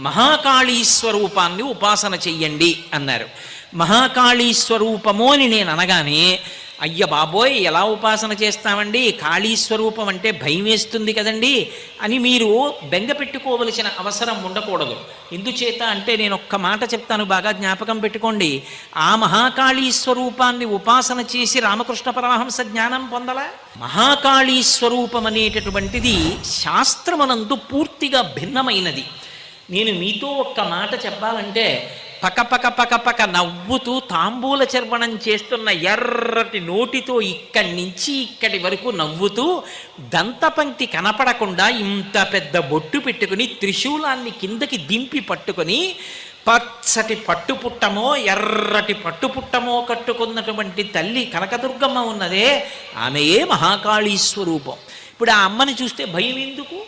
మహాకాళీ స్వరూపాన్ని ఉపాసన చెయ్యండి అన్నారు. మహాకాళీ స్వరూపము అని నేను అనగానే అయ్య బాబోయ్ ఎలా ఉపాసన చేస్తామండి? కాళీ స్వరూపం అంటే భయం వేస్తుంది కదండి అని మీరు బెంగ పెట్టుకోవలసిన అవసరం ఉండకూడదు. ఎందుచేత అంటే నేను ఒక్క మాట చెప్తాను బాగా జ్ఞాపకం పెట్టుకోండి. ఆ మహాకాళీ స్వరూపాన్ని ఉపాసన చేసి రామకృష్ణ పరమహంస జ్ఞానం పొందలా? మహాకాళీ స్వరూపం అనేటటువంటిది శాస్త్రమనందు పూర్తిగా భిన్నమైనది. నేను మీతో ఒక్క మాట చెప్పాలంటే పక పక పక నవ్వుతూ తాంబూల చర్వణం చేస్తున్న ఎర్రటి నోటితో ఇక్కడి నుంచి ఇక్కడి వరకు నవ్వుతూ దంతపంక్తి కనపడకుండా ఇంత పెద్ద బొట్టు పెట్టుకుని త్రిశూలాన్ని కిందకి దింపి పట్టుకొని పచ్చటి పట్టుపుట్టమో ఎర్రటి పట్టుపుట్టమో కట్టుకున్నటువంటి తల్లి కనకదుర్గమ్మ ఉన్నదే. ఆమెయే మహాకాళీ స్వరూపం. ఇప్పుడు ఆ అమ్మని చూస్తే భయం ఎందుకు?